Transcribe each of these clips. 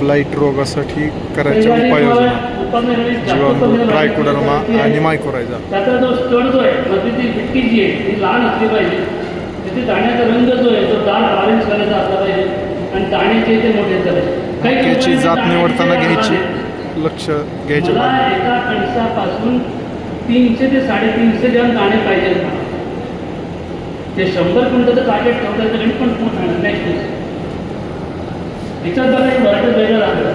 Blight रोगासाठी करायच्या त्याच्यासाठी उपाययोजना जीवाणू ट्रायकोडर्मा आणि मायकोरायझा त्याचा जो स्टड जो आहे मध्ये ती जी आहे ती लहान असली पाहिजे. त्याचे दाण्याचा रंग जो आहे तो डार्क ऑरेंज कलरचा असला पाहिजे आणि दाण्याचे ते मोठे झाले काही जात दाणे निवडताना घ्यायची लक्ष घ्यायचे. एका कणसापासून तीनशे ते साडेतीनशे ग्रॅम दाणे पाहिजेत ते शंभर क्विंटलचं टार्गेट ठेवता तरी पण खूप राहणार नेक्स्ट याच्यात बघा एक मराठी वेगळं लागलं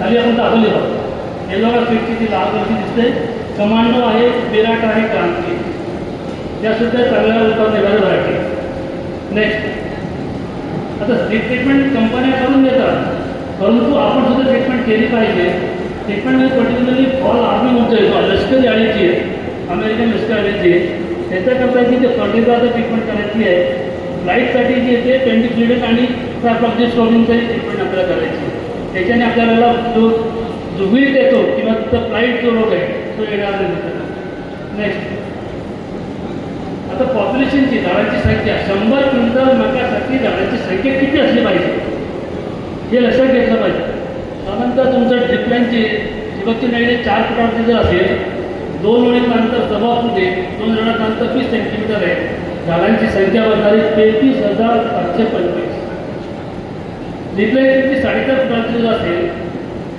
खाली आपण दाखवले बघा. फिटची ती लाल कलरची दिसते कमांडो आहे, विराट आहे क्रांती. आहे. त्या सुद्धा चांगल्या उत्पादन देणाऱ्या व्हरायटी नेक्स्ट आता स्ट्रीट ट्रीटमेंट कंपन्या करून देतात. परंतु आपण सुद्धा ट्रीटमेंट केली पाहिजे. ट्रीटमेंटमध्ये पर्टिक्युलरली फॉल आर्मी म्हणतो येतो लष्करी आळीची आहे. अमेरिकन लष्कर आळीची आहे. त्याच्याकरता जी ते फर्टिलायझर ट्रीटमेंट करायची आहे. लाईटसाठी जी येते ट्वेंटी फ्लिडेट आणि फ्लॉक्झिस्ट्रोबिनचं ट्रीटमेंट आपल्याला करायची त्याच्याने आपल्याला जो जो विल्ट येतो किंवा तिथं फ्लाईट जो रोग आहे तो येणार नाही नेक्स्ट आता पॉप्युलेशनची झाडांची संख्या. शंभर क्विंटल मकासाठी झाडांची संख्या किती असली पाहिजे? हे लक्षात घेतलं पाहिजे. साधारणतः तुमचं ड्रिपलाईनची ठिबकची नाही चार फुटावरती जर असेल दोन वेळेचं अंतर जबाबमध्ये दोन वेळाचं अंतर वीस सेंटीमीटर आहे. झाडांची संख्या बनणारी तेहतीस हजार सातशे पंचवीस. ड्रिपलाईन तुमची साडेचार फुटांची जर असेल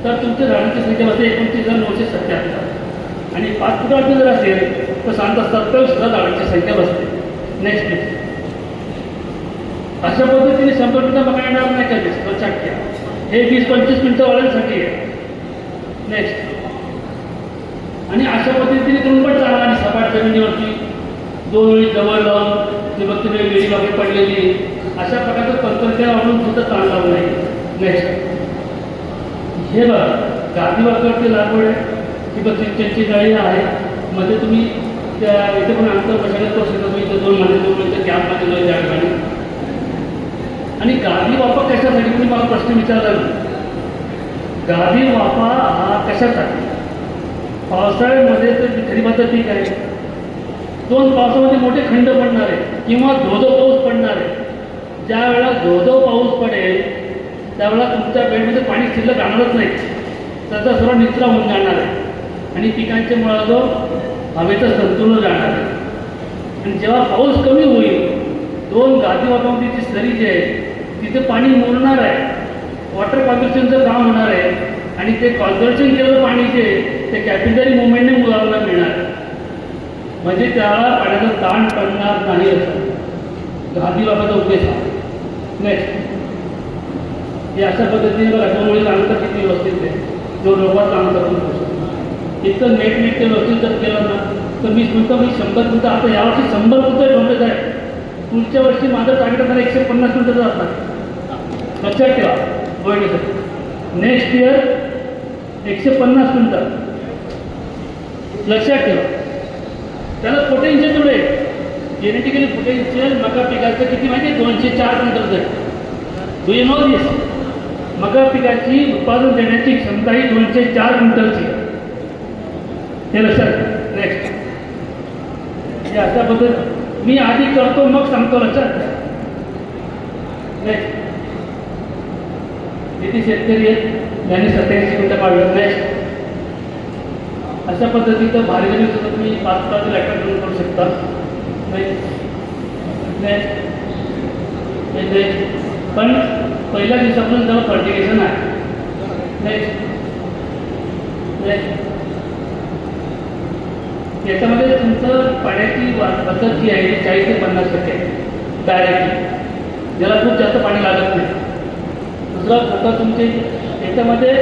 तर तुमच्या झाडांची संख्या बसते एकोणतीस हजार नऊशे सत्याहत्तर. आणि पाच फुटांची जर असेल तर सांगता सत्तावीस हजार झाडांची संख्या बसते. नेक्स्ट प्लीज अशा पद्धतीने शंभर मिनिटं बघा येणार नाही का वीस घ्या हे वीस पंचवीस मिनिटं वाढण्यासाठी आहे. नेक्स्ट आणि अशा पद्धतीने करून पण चालणार आणि सपाट जमिनीवरती दोन वेळी जवळ लावून ते बघ तुम्ही वेळी मागे पडलेली अशा प्रकारचं तंत्रज्ञान वापरून सुद्धा चालणार नाही नेक्स्ट. हे बघा गादी वापरती लागवड आहे. ती बघ सिंचनची जाळी आहे. मध्ये तुम्ही त्या इथे पण अंतर बसायला करू शकता तुम्ही इथे दोन महिने दोन महिने गॅपमध्ये जाईल त्या ठिकाणी. आणि गादी वापर कशासाठी? तुम्ही मला प्रश्न विचारला गादी वापर हा कशासाठी? पावसाळ्यामध्ये तर खरीपाचं पीक आहे. दोन पावसामध्ये मोठे खंड पडणार आहे किंवा धोधो पाऊस पडणार आहे. ज्या वेळेला धोधो पाऊस पडेल त्यावेळेला तुमच्या बेडमध्ये पाणी शिल्लक राहणारच नाही. त्याचा सर्व निचरा होऊन जाणार आहे. आणि पिकांच्या मुळा जो हवेचं संतुलन राहणार आहे. आणि जेव्हा पाऊस कमी होईल दोन गादी वाटावरची सरी जी आहे तिथे पाणी मुरणार आहे. वॉटर कॉन्झर्वेशनचं काम होणार आहे. आणि ते कॉन्झर्वेशन केलेलं पाणी जे ते कॅपिटरी मुवमेंटने मुलांना मिळणार. म्हणजे त्याला पाण्याचा ताण पडणार नाही असं. गादी बाबाचा उद्देश हा. नेक्स्ट हे अशा पद्धतीने बघा दोन किती व्यवस्थित आहे. जो रोबा अंतर पण शकतो इतकं नेट नेट ते व्यवस्थित जर केलं ना तर मी मिनिटं मी शंभर मिनिटं आता यावर्षी शंभर मिनिटं ठेवलेच आहे पुढच्या वर्षी माझं टार्गेट असणार एकशे पन्नास मिनिटाचं असणार. लक्षात ठेवा. गोयडीसाठी नेक्स्ट इयर एकशे पन्नास क्विंटल. लक्षात ठेवा. त्याला पोटेन्शियल तेवढे जेनेटिकली पोटेन्शियल मका पिकाचं किती माहिती दोनशे चार क्विंटलचं आहे डू यू नो दिस मका पिकाची उत्पादन देण्याची क्षमता ही दोनशे चार क्विंटलची हे लक्षात नेक्स्ट हे अशा पद्धत मी आधी करतो मग सांगतो लक्षात घ्या नेक्स्ट किती शेतकरी आहेत? त्यांनी सत्याऐंशी मिनिटं काढलं नेक्स्ट अशा पद्धतीचं भारी सुद्धा तुम्ही पाच पाच लॅटर करून करू शकता. नेक्स्ट नेक्स्ट नेक्स्ट पण पहिल्या दिवसापासून त्याला फर्टिगेशन आहे. नेक्स्ट नेक्स्ट याच्यामध्ये तुमचं पाण्याची बचत जी आहे चाळीस ते पन्नास टक्के. डायरेक्टली ज्याला खूप जास्त पाणी लागत नाही. दुसरा खतं तुमचे याच्यामध्ये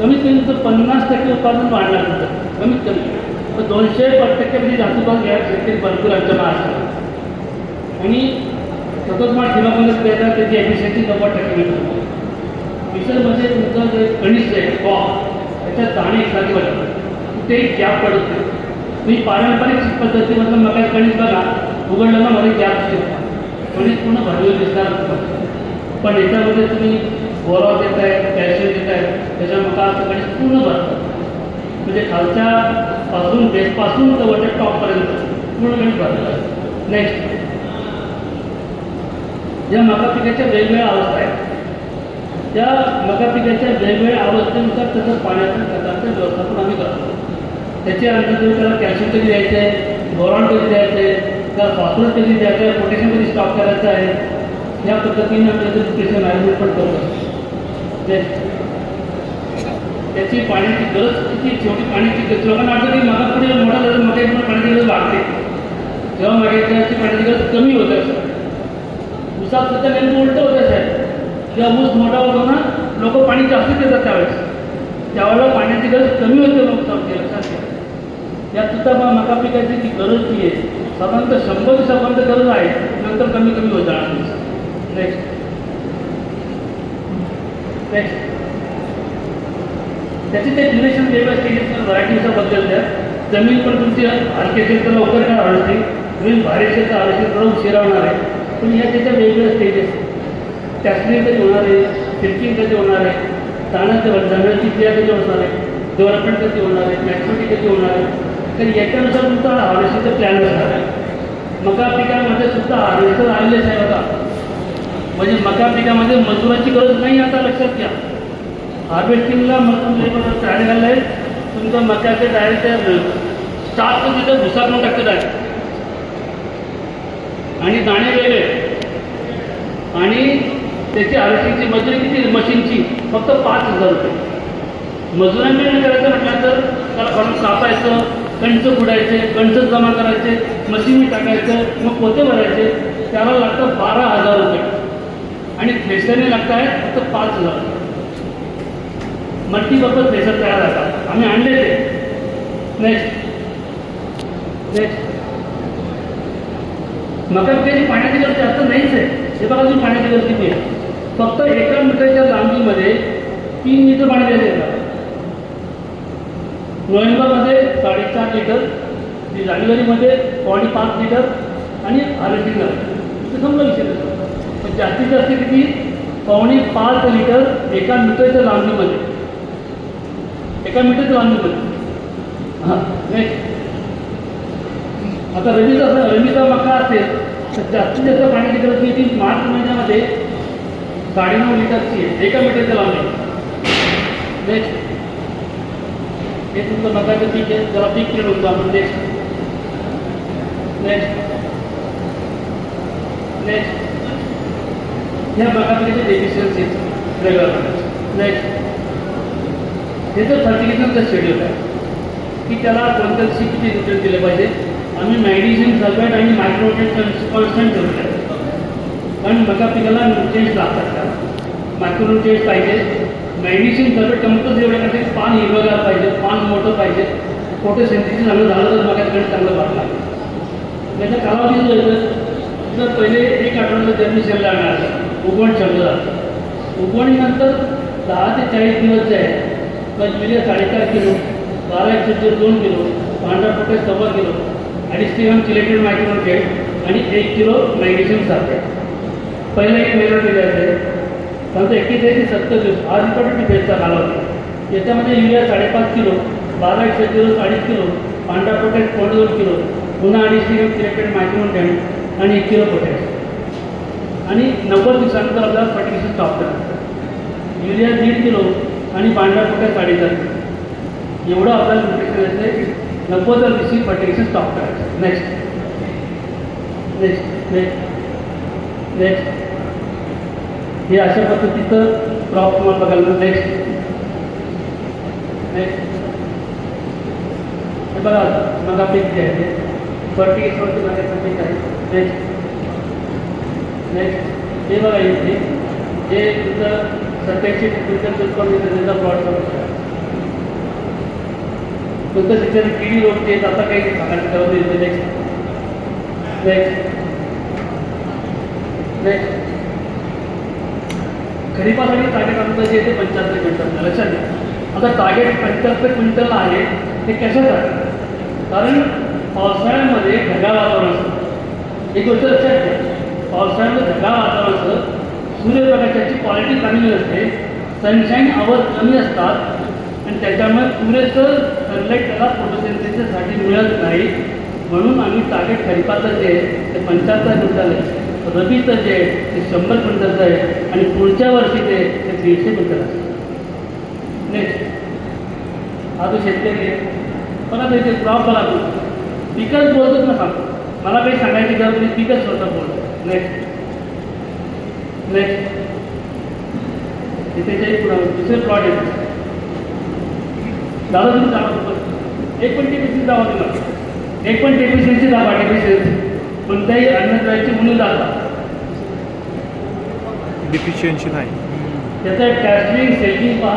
कमीत कमी तुमचं पन्नास टक्के उत्पादन वाढणार तुमचं कमीत कमी. तर दोनशे टक्के म्हणजे जास्त उत्पादन घ्यायला शेतकरी भरपूर आमच्या महाराष्ट्रात आणि सतत मला ठिकाणामध्ये द्यायला त्याची एफिशियन्सी नव्वद टक्के मिळतो. मिशनमध्ये म्हणजे तुमचं जे गणित आहे कॉप त्याच्यात दाणे एखादी वाटतं ते गॅप पडत नाही. तुम्ही पारंपरिक पद्धतीमधलं मग काय बघा उघडलं ना मध्ये गॅप दिसतो गणित पूर्ण भरलेलं दिसणार पण याच्यामध्ये तुम्ही बोराव देत आहेत कॅल्शियम देत आहेत त्याच्यामुळे मग असं पूर्ण भरतात. म्हणजे खालच्या पासून बेसपासून तर वरच्या टॉपपर्यंत पूर्ण गणित भरलेलं नेक्स्ट या मका पिकाच्या वेगवेगळ्या अवस्था आहेत. त्या मका पिकाच्या वेगवेगळ्या अवस्थेनुसार त्याचं पाण्याचं खताचं व्यवस्थापन आम्ही करतो. त्याच्या अंतर्गत त्याला कॅल्शियम कधी द्यायचं आहे बोरॉन कधी द्यायचं आहे त्याला फॉस्फरस कधी द्यायचं आहे पोटॅशियम कधी स्टॉक करायचं आहे या पद्धतीने आम्ही त्याचं न्यूट्रिशन मॅनेजमेंट पण करतो Next. त्याची पाण्याची गरज किती? शेवटी पाण्याची गरज. लोकांना वाटतं की मका पुढे मोठा झाला मका पण पाण्याची गरज वाढते. जेव्हा मक्याची पाण्याची गरज कमी होत असते. ऊसात सुद्धा नेमकं उलटं होतं साहेब जेव्हा ऊस मोठा होतो ना लोक पाणी जास्त देतात त्यावेळेस. त्यावेळेला पाण्याची गरज कमी होते मग सांगते लक्षात घ्या यात सुद्धा मग मका पिकाची जी गरज ती आहे. साधारणतः शंभर दिवसापर्यंत गरज आहे. नंतर कमी कमी होत जाणार. नेक्स्ट त्याचे ते ड्युरेशन वेगवेगळ्या स्टेजेस व्हरायटीनुसार बदलत्या जमीन पण तुमची हलके असेल तर लवकर काय हळते जमीन भारी असेल तर हळसेल तर उशिरा आहे. पण या त्याच्या वेगवेगळ्या स्टेजेस टॅस्टिंग कधी होणार आहे फिल्टिंग कधी होणार आहे ताणाचं जमिनीची क्रिया कधी होणार आहे डेव्हलपमेंट कधी होणार आहे मॅच्युरिटी कधी होणार आहे. तर याच्यानुसार तुमचा हार्वेस्टिंगचा प्लॅन असणार आहे. मका पिकामध्ये सुद्धा हार्वेस्टर आलेलेच आहे बघा. म्हणजे मका पिकामध्ये मजुराची गरज नाही आता लक्षात घ्या. हार्वेस्टिंगला मजूर लेबर चाळे घालले तुमच्या मक्याचे डायरेक्ट स्टार्टचं तिथं भुसा करून टाकतं आहे आणि दाणे वेगळे. आणि त्याची हार्वेस्टिंगची मजुरी किती? मशीनची. फक्त पाच हजार रुपये. मजुरांनी करायचं म्हटलं तर त्याला फळून कापायचं कणसं फुडायचे कणसं जमा करायचे मशीन टाकायचं मग पोते भरायचे. त्याला लागतं बारा हजार रुपये. आणि थ्रेशरने लागत आहेत फक्त पाच हजार. मल्टीपर्पज थ्रेशर तयार झाला आम्ही आणले ते. नेक्स्ट नेक्स्ट मका पिकाची पाण्याची गरज जास्त नाहीच आहे. हे बघा तुम्ही पाण्याची गरज किती आहे. फक्त एका मीटरच्या लांबीमध्ये तीन लिटर पाणी द्यायचं येतात नोव्हेंबरमध्ये साडेचार लिटर जानेवारीमध्ये पावणे पाच लिटर आणि हार्वेस्टिंग झालं ते समजा विषय. जास्तीत जास्त किती? पावणे पाच लिटर एका मीटरच्या लांबीमध्ये एका मीटरच्या लांबीमध्ये हां नेक्स्ट आता रवीचा रवीचा मका असेल तर जास्तीत जास्त पाण्याची गरज किती मार्च महिन्यामध्ये साडेनऊ लिटरची आहे एका मीटरच्या लांबी नेक्स्ट हे तुमचं मकाचं पीक आहे जरा पीक केलं होतं आपण नेक्स्ट नेक्स्ट नेक्स्ट ह्या मकापिकाचे डेफिशियन्सीज वेगळं नेक्स्ट हे जर फर्टिलायझरचं शेड्यूल आहे की त्याला कोणत्या सी किती न्यूट्रिएंट दिले पाहिजे आम्ही मॅग्नेशियम सल्फेट आणि मायक्रोन्यूट्रिएंट कॉन्स्टंट ठेवले आहे कारण मका पिकाला न्यूट्रिएंट्स लागतात का? मायक्रोन्यूट्रिएंट्स पाहिजे. मॅग्नेशियम सल्फेट कंपल्सरी एवढ्या करते पान हिरवगार पाहिजे पान मोठं पाहिजे. फोटोसिंथेसिस चांगलं झालं तर मगाकडे चांगलं वाढ लागेल त्याचा कालावधी जो येतो तर पहिले एक आठवड्याला जर्मी शेलला लागणार उगवण ठेवलं जातं. उगवणीनंतर दहा ते चाळीस दिवस जे आहे तर साडेचार किलो बारा एकशे दोन किलो पांढरा पोटॅश सव्वा किलो अडीचशे ग्राम चिलेटेड मायक्रोन्यूट्रिएंट आणि एक किलो मॅग्नेशियम सल्फेट पहिला एक महिना दिल्याचं आहे. परंतु एक्केचाळीस ते सत्तर दिवस. हा इम्पॉर्टंट डिफेन्सचा कालावधी. याच्यामध्ये युरिया साडेपाच किलो बारा एकशे दिवस अडीच किलो पांढरा पोटॅश पावणे दोन किलो पुन्हा अडीच ग्राम सिलेक्टेड मायक्रोन्यूट्रिएंट आणि एक किलो पोटॅश. आणि नव्वद दिवसानंतर आपल्याला फर्टिलायझर स्टॉप करायचं युरिया दीड किलो आणि पांढरा पोटॅश साडेचार किलो एवढं आपल्याला न्यूट्रिशन द्यायचं नव्वद दिवशी फर्टिलायझर स्टॉप करायचं नेक्स्ट नेक्स्ट नेक्स्ट नेक्स्ट हे अशा पद्धतीचं क्रॉप तुम्हाला बघायला नेक्स्ट नेक्स्ट हे बघा मग पीक जे आहे. ते फर्टिलायझरवरती बघायचं पीक आहे. नेक्स्ट हे बघा इथे. जे तुमचं सत्याऐंशी क्विंटल उत्पन्न त्याचा प्लॉट करू शकता तुमचं शिक्षण किडी रोग ते आता काही सांगायचं करत नाही नेक्स्ट नेक्स्ट नेक्स्ट खरीपासाठी टार्गेट आमचं जे ते पंच्याहत्तर क्विंटल लक्षात घ्या. आता टार्गेट पंच्याहत्तर क्विंटल आहे ते कशासाठी कारण पावसाळ्यामध्ये ढगाळ वातावरण असतं. एक गोष्ट लक्षात घ्या. पावसाळ्यामध्ये ढगाळ वातावरण असतं. सूर्यप्रकाशाची क्वालिटी चांगली असते सनशाईन आवर कमी असतात. आणि त्याच्यामुळे पुरेसं सनलाईट त्याला फोटोसिंथेसिससाठी मिळत नाही. म्हणून आम्ही टार्गेट खरीपाचं जे आहे ते पंच्याहत्तर क्विंटल आहे. रबीचं जे आहे ते शंभर क्विंटलचं आहे. आणि पुढच्या वर्षी ते ते दीडशे क्विंटल आहे. नेक्स्ट हा तो शेतकरी आहे पण आता इथे क्रॉप बघा पिकच बोलतोच ना सांगतो मला काही सांगायची गरज नाही पिकच स्वतः बोलतो. नेक्स्ट नेक्स्ट इथे पुढं दुसरे प्लॉट आहेत दादा तुम्ही दावा एक पण टेपिसची दावा दिला. एक पण टेपिसची दावा टेपिस कोणत्याही अन्नद्रव्याची उणीव दाखवा. डिफिशियन्सी नाही. त्याचं कॅस्टिंग सेटिंग पहा.